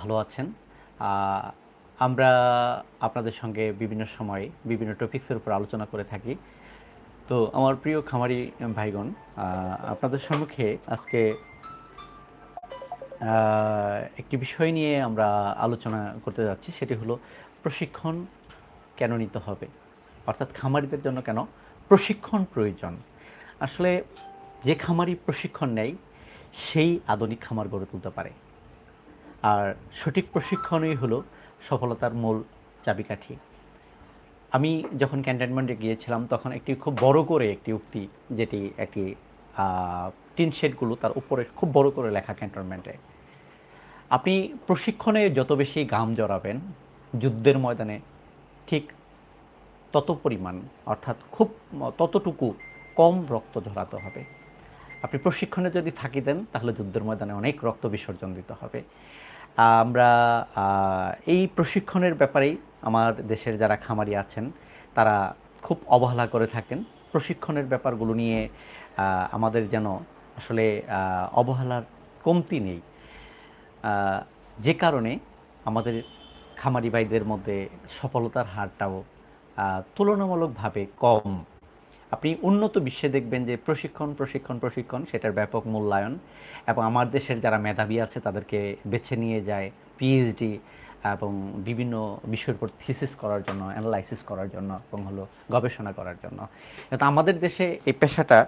ভালো আছেন। আমরা আপনাদের সঙ্গে বিভিন্ন সময়ে বিভিন্ন টপিকসের উপর আলোচনা করে থাকি। তো আমার প্রিয় খামারি ভাইগণ আপনাদের সম্মুখে আজকে একটি বিষয় নিয়ে আমরা আলোচনা করতে যাচ্ছি। সেটি হলো প্রশিক্ষণ কেন নিতে হবে? অর্থাৎ খামারিদের জন্য কেন প্রশিক্ষণ প্রয়োজন? আসলে যে খামারি প্রশিক্ষণ নেয়, সেই আধুনিক খামার গড়ে তুলতে পারে। আর সঠিক প্রশিক্ষণই হলো সফলতার মূল চাবিকাঠি। আমি যখন ক্যান্টনমেন্টে গিয়েছিলাম, তখন একটি খুব বড় করে একটি উক্তি, যেটি একটি টিন শেডগুলো তার উপরে খুব বড় করে লেখা ক্যান্টনমেন্টে। আপনি প্রশিক্ষণে যত বেশি ঘাম জড়াবেন, যুদ্ধের ময়দানে ঠিক তত পরিমাণ, অর্থাৎ খুব, ততটুকু কম রক্ত ঝরাতে হবে। আপনি প্রশিক্ষণে যদি থাকি দেন, তাহলে যুদ্ধের ময়দানে অনেক রক্ত বিসর্জন দিতে হবে। আমরা এই প্রশিক্ষণের ব্যাপারেই আমার দেশের যারা খামারি আছেন, তারা খুব অবহেলা করে থাকেন। প্রশিক্ষণের ব্যাপারগুলো নিয়ে আমাদের যেন আসলে অবহেলার কমতি নেই। যে কারণে আমাদের খামারি ভাইদের মধ্যে সফলতার হারটাও তুলনামূলকভাবে কম। আপনি উন্নত বিশ্বে দেখবেন যে প্রশিক্ষণ প্রশিক্ষণ প্রশিক্ষণ, সেটার ব্যাপক মূল্যায়ন এবং আমার দেশের যারা মেধাবী আছে তাদেরকে বেছে নিয়ে যায় পিএইচডি এবং বিভিন্ন বিষয়ের উপর থিসিস করার জন্য অ্যানালাইসিস করার জন্য এবং হলো গবেষণা করার জন্য। কিন্তু আমাদের দেশে এই পেশাটা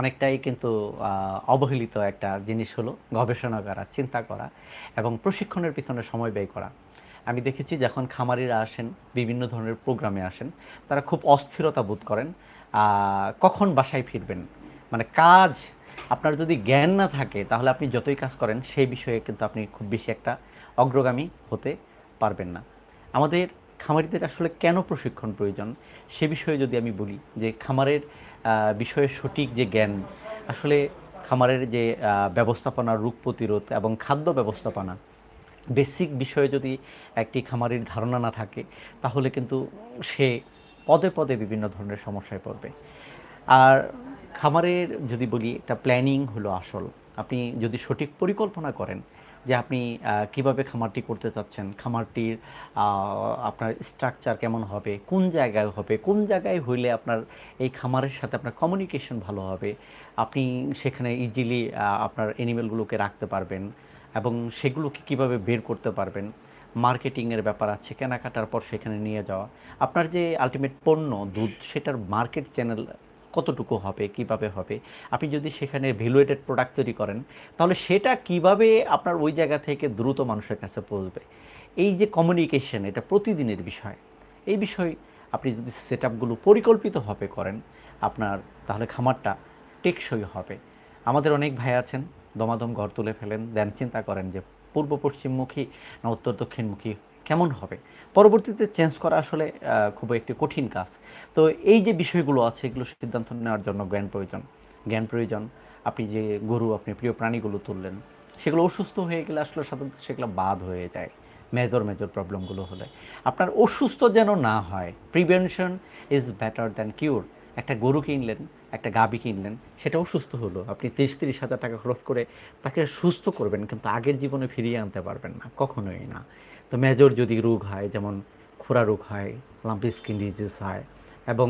অনেকটাই কিন্তু অবহেলিত একটা জিনিস হলো গবেষণা করা, চিন্তা করা এবং প্রশিক্ষণের পিছনে সময় ব্যয় করা। আমি দেখেছি যখন খামারিরা আসেন, বিভিন্ন ধরনের প্রোগ্রামে আসেন, তারা খুব অস্থিরতা বোধ করেন কখন বাসায় ফিরবেন? মানে কাজ, আপনার যদি জ্ঞান না থাকে, তাহলে আপনি যতই কাজ করেন, সেই বিষয়ে কিন্তু আপনি খুব বেশি একটা অগ্রগামী হতে পারবেন না। আমাদের খামারিদের আসলে কেন প্রশিক্ষণ প্রয়োজন? সে বিষয়ে যদি আমি বলি, যে খামারের বিষয়ে সঠিক যে জ্ঞান, আসলে খামারের যে ব্যবস্থাপনা, রোগ প্রতিরোধ এবং খাদ্য ব্যবস্থাপনা বেসিক বিষয়ে যদি একটি খামারের ধারণা না থাকে, তাহলে কিন্তু সে পদে পদে বিভিন্ন ধরনের সমস্যায় পড়বে। আর খামারের যদি বলি, একটা প্ল্যানিং হলো আসল। আপনি যদি সঠিক পরিকল্পনা করেন যে আপনি কীভাবে খামারটি করতে চাচ্ছেন, খামারটির আপনার স্ট্রাকচার কেমন হবে, কোন জায়গায় হবে, কোন জায়গায় হইলে আপনার এই খামারের সাথে আপনার কমিউনিকেশন ভালো হবে, আপনি সেখানে ইজিলি আপনার অ্যানিমেলগুলোকে রাখতে পারবেন এবং সেগুলোকে কীভাবে বের করতে পারবেন মার্কেটিংয়ের ব্যাপার আছে, কেনাকাটার পর সেখানে নিয়ে যাওয়া। আপনার যে আলটিমেট পণ্য, দুধ, সেটার মার্কেট চ্যানেল কতটুকু হবে, কীভাবে হবে? আপনি যদি সেখানে ভ্যালুয়েটেড প্রোডাক্ট তৈরি করেন, তাহলে সেটা কীভাবে আপনার ওই জায়গা থেকে দ্রুত মানুষের কাছে পৌঁছবে? এই যে কমিউনিকেশন এটা প্রতিদিনের বিষয়। এই বিষয় আপনি যদি সেট আপগুলো পরিকল্পিতভাবে করেন, আপনার তাহলে খামারটা টেকসই হবে। আমাদের অনেক ভাই আছেন, দমাদম ঘর তুলে ফেলেন, দেন চিন্তা করেন যে পূর্ব পশ্চিমমুখী না উত্তর দক্ষিণমুখী কেমন হবে? পরবর্তীতে চেঞ্জ করা আসলে খুব একটি কঠিন কাজ। তো এই যে বিষয়গুলো আছে, এগুলো সিদ্ধান্ত নেওয়ার জন্য জ্ঞান প্রয়োজন। জ্ঞান প্রয়োজন, আপনি যে গরু, আপনি প্রিয় প্রাণীগুলো তুললেন, সেগুলো অসুস্থ হয়ে গেলে আসলে সাধারণত সেগুলো বাদ হয়ে যায় মেজর মেজর প্রবলেমগুলো হলে। আপনার অসুস্থ যেন না হয় prevention is better than cure একটা গরু কিনলেন একটা গাবি কিনলেন সেটা অসুস্থ হলো। আপনি তিরিশ তিরিশ হাজার টাকা খরচ করে তাকে সুস্থ করবেন, কিন্তু আগের জীবনে ফিরিয়ে আনতে পারবেন না, কখনোই না। তো মেজর যদি রোগ হয়, যেমন খোরা রোগ হয় লাম্পি স্কিন ডিজিজ হয়, এবং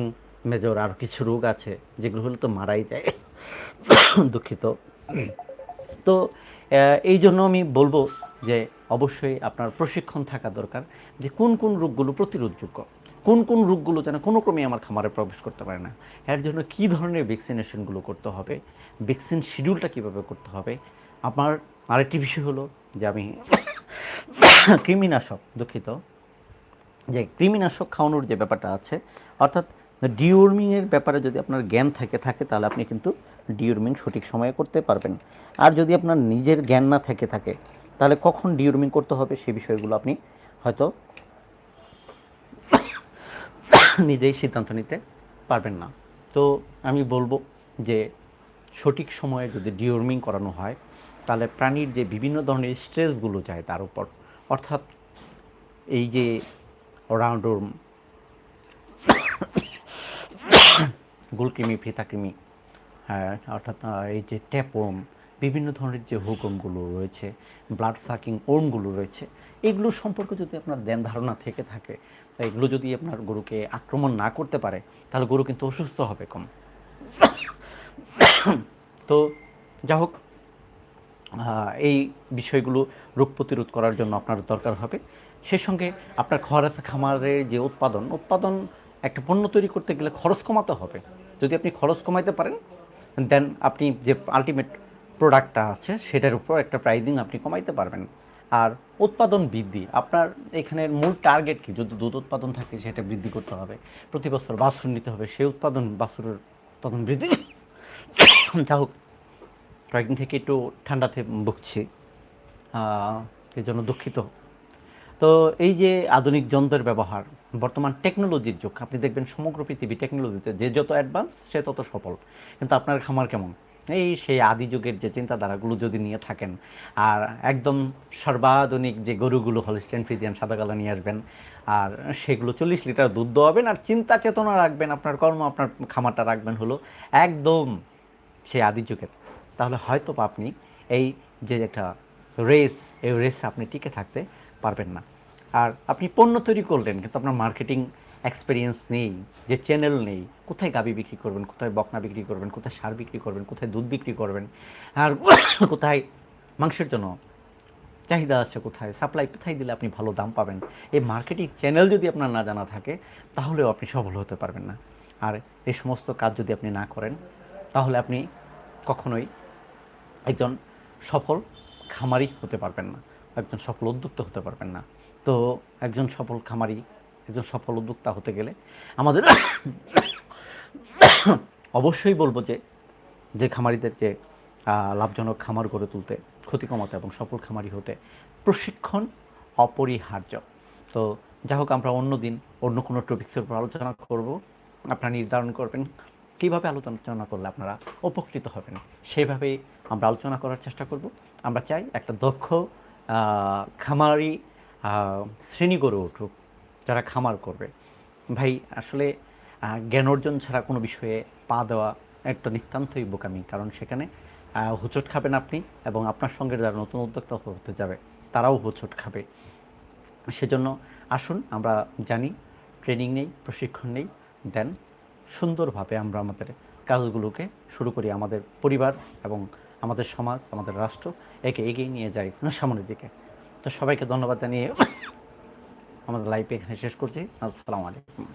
মেজর আর কিছু রোগ আছে, যেগুলো হলে তো মারাই যায়, দুঃখিত। তো এই জন্য আমি বলব যে, অবশ্যই আপনার প্রশিক্ষণ থাকা দরকার, যে কোন কোন রোগগুলো প্রতিরোধযোগ্য। কোন কোন রোগগুলো যেন কোনো ক্রমে আমার খামারে প্রবেশ করতে পারে না। এর জন্য কী ধরনের ভ্যাকসিনেশনগুলো করতে হবে? ভ্যাকসিন শিডিউলটা কীভাবে করতে হবে? আমার আরেকটি বিষয় হলো যে আমি কৃমিনাশক দুঃখিত। যে কৃমিনাশক খাওয়ানোর যে ব্যাপারটা আছে, অর্থাৎ ডিওর্মিংয়ের ব্যাপারে যদি আপনার জ্ঞান থাকে থাকে, তাহলে আপনি কিন্তু ডিওর্মিং সঠিক সময়ে করতে পারবেন। আর যদি আপনার নিজের জ্ঞান না থেকে থাকে, তাহলে কখন ডিওর্মিং করতে হবে, সে বিষয়গুলো আপনি হয়তো নিজেই সিদ্ধান্ত নিতে পারবেন না। তো আমি বলব যে সঠিক সময়ে যদি ডিওর্মিং করানো হয়, তাহলে প্রাণীর যে বিভিন্ন ধরনের স্ট্রেসগুলো যায় তার উপর। অর্থাৎ এই যে রাউন্ডরম গুলকৃমি, ফিতাকৃমি হ্যাঁ অর্থাৎ এই যে ট্যাপওর্ম বিভিন্ন ধরনের যে হুকুমগুলো রয়েছে ব্লাড সাকিং ওর্মগুলো রয়েছে, এগুলো সম্পর্কে যদি আপনার ধ্যান ধারণা থেকে থাকে তা এগুলো যদি আপনার গরুকে আক্রমণ না করতে পারে, তাহলে গরু কিন্তু অসুস্থ হবে কম। তো যা হোক এই বিষয়গুলো রোগ প্রতিরোধ করার জন্য আপনার দরকার হবে। সেই সঙ্গে আপনার খরচ খামারের যে উৎপাদন উৎপাদন একটা পণ্য তৈরি করতে গেলে খরচ কমাতে হবে। যদি আপনি খরচ কমাইতে পারেন দেন আপনি যে আলটিমেট প্রোডাক্টটা আছে, সেটার উপর একটা প্রাইজিং আপনি কমাইতে পারবেন। আর উৎপাদন বৃদ্ধি, আপনার এখানের মূল টার্গেট কি? যদি দুধ উৎপাদন থাকে, সেটা বৃদ্ধি করতে হবে। প্রতি বছর বাছুর নিতে হবে, সেই উৎপাদন, বাছুরের উৎপাদন বৃদ্ধি। যা হোক, কয়েকদিন থেকে একটু ঠান্ডাতে ভুগছি এই জন্য দুঃখিত। তো এই যে আধুনিক যন্ত্রের ব্যবহার, বর্তমান টেকনোলজির যুগ, আপনি দেখবেন সমগ্র পৃথিবী টেকনোলজিতে যে যত অ্যাডভান্স সে তত সফল। কিন্তু আপনার খামার কেমন? এই সেই আদি যুগের যে চিন্তাধারাগুলো যদি নিয়ে থাকেন, আর একদম সর্বাধুনিক যে গরুগুলো হলিস্টেন ফ্রিজিয়ান সাদা কালো নিয়ে আসবেন, আর সেগুলো চল্লিশ লিটার দুধ দোয়াবেন আর চিন্তা চেতনা রাখবেন, আপনার কর্ম, আপনার খামারটা রাখবেন হলো একদম সেই আদি যুগের। তাহলে হয়তো আপনি এই যে একটা রেস এই রেসে আপনি টিকে থাকতে পারবেন না। আর আপনি পণ্য তৈরি করলেন, কিন্তু আপনার মার্কেটিং এক্সপিরিয়েন্স নেই, যে চ্যানেল নেই, কোথায় গাবি বিক্রি করবেন, কোথায় বকনা বিক্রি করবেন, কোথায় সার বিক্রি করবেন, কোথায় দুধ বিক্রি করবেন, আর কোথায় মাংসের জন্য চাহিদা আছে কোথায় সাপ্লাই কোথায় দিলে আপনি ভালো দাম পাবেন। এই মার্কেটিং চ্যানেল যদি আপনার না জানা থাকে, তাহলেও আপনি সফল হতে পারবেন না। আর এই সমস্ত কাজ যদি আপনি না করেন, তাহলে আপনি কখনোই একজন সফল খামারি হতে পারবেন না, একজন সফল উদ্যোক্তা হতে পারবেন না। তো একজন সফল খামারি একজন সফল উদ্যোক্তা হতে গেলে আমাদের অবশ্যই বলব যে যে খামারিদের যে লাভজনক খামার গড়ে তুলতে, ক্ষতি কমাতে এবং সফল খামারি হতে প্রশিক্ষণ অপরিহার্য। তো যা হোক, আমরা অন্য দিন অন্য কোনো টপিক্সের উপর আলোচনা করব। আপনারা নির্ধারণ করবেন কীভাবে আলোচনা করলে আপনারা উপকৃত হবেন। সেভাবেই আমরা আলোচনা করার চেষ্টা করব। আমরা চাই একটা দক্ষ খামারি শ্রেণি গড়ে উঠুক। যারা খামার করবে। ভাই, আসলে জ্ঞান অর্জন ছাড়া কোনো বিষয়ে পা দেওয়া একটা নিতান্তই বোকামি, কারণ সেখানে হোঁচট খাবেন আপনি এবং আপনার সঙ্গে যারা নতুন উদ্যোক্তা হতে যাবে, তারাও হোঁচট খাবে। সেজন্য আসুন, আমরা জানি, ট্রেনিং নেই, প্রশিক্ষণ নেই, দেন সুন্দরভাবে আমরা আমাদের কাজগুলোকে শুরু করি আমাদের পরিবার এবং আমাদের সমাজ, আমাদের রাষ্ট্র, একে এগিয়ে নিয়ে যাই সামনের দিকে। তো সবাইকে ধন্যবাদ জানিয়ে আমাদের লাইফ এখানে শেষ করছি। আসসালামু আলাইকুম।